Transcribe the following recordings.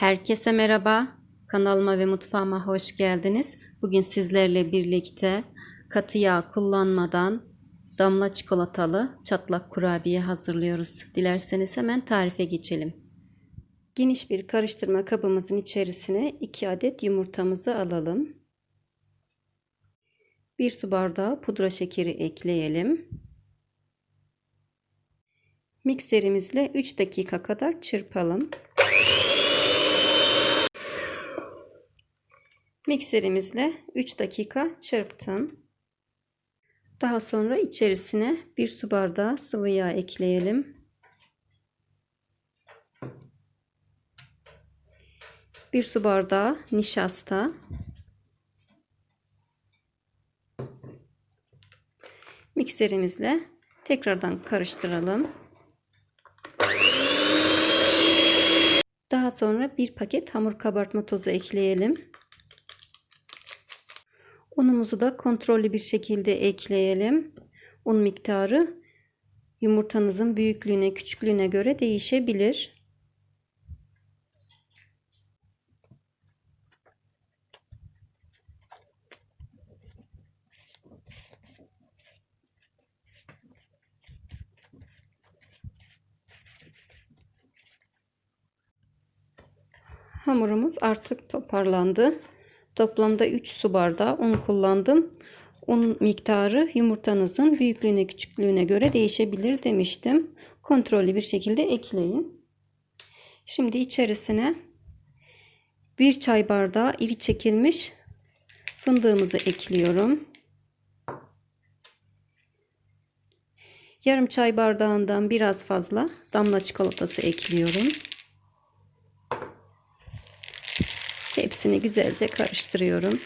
Herkese merhaba. Kanalıma ve mutfağıma hoş geldiniz. Bugün sizlerle birlikte katı yağ kullanmadan damla çikolatalı çatlak kurabiye hazırlıyoruz. Dilerseniz hemen tarife geçelim. Geniş bir karıştırma kabımızın içerisine 2 adet yumurtamızı alalım. 1 su bardağı pudra şekeri ekleyelim. Mikserimizle 3 dakika kadar çırpalım. Mikserimizle 3 dakika çırptım. Daha sonra içerisine 1 su bardağı sıvı yağ ekleyelim. 1 su bardağı nişasta. Mikserimizle tekrardan karıştıralım. Daha sonra bir paket hamur kabartma tozu ekleyelim. Unumuzu da kontrollü bir şekilde ekleyelim. Un miktarı yumurtanızın büyüklüğüne, küçüklüğüne göre değişebilir. Hamurumuz artık toparlandı. Toplamda 3 su bardağı un kullandım. Un miktarı yumurtanızın büyüklüğüne küçüklüğüne göre değişebilir demiştim. Kontrollü bir şekilde ekleyin. Şimdi içerisine 1 çay bardağı iri çekilmiş fındığımızı ekliyorum. Yarım çay bardağından biraz fazla damla çikolatası ekliyorum. Hepsini güzelce karıştırıyorum.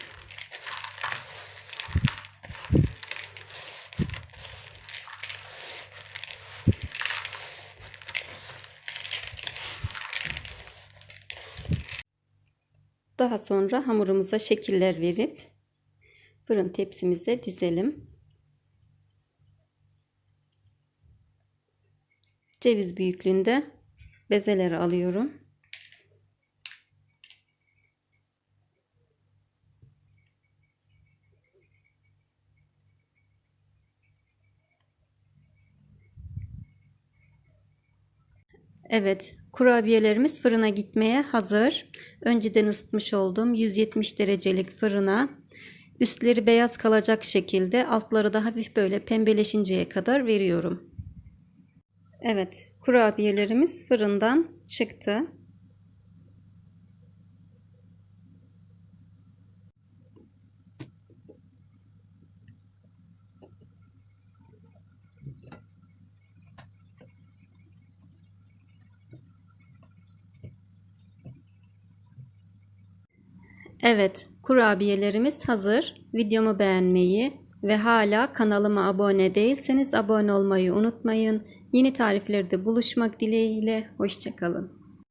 Daha sonra hamurumuza şekiller verip fırın tepsimize dizelim. Ceviz büyüklüğünde bezeleri alıyorum. Evet, kurabiyelerimiz fırına gitmeye hazır. Önceden ısıtmış olduğum 170 derecelik fırına üstleri beyaz kalacak şekilde altları da hafif böyle pembeleşinceye kadar veriyorum. Evet, kurabiyelerimiz fırından çıktı. Evet, kurabiyelerimiz hazır. Videomu beğenmeyi ve hala kanalıma abone değilseniz abone olmayı unutmayın. Yeni tariflerde buluşmak dileğiyle. Hoşçakalın.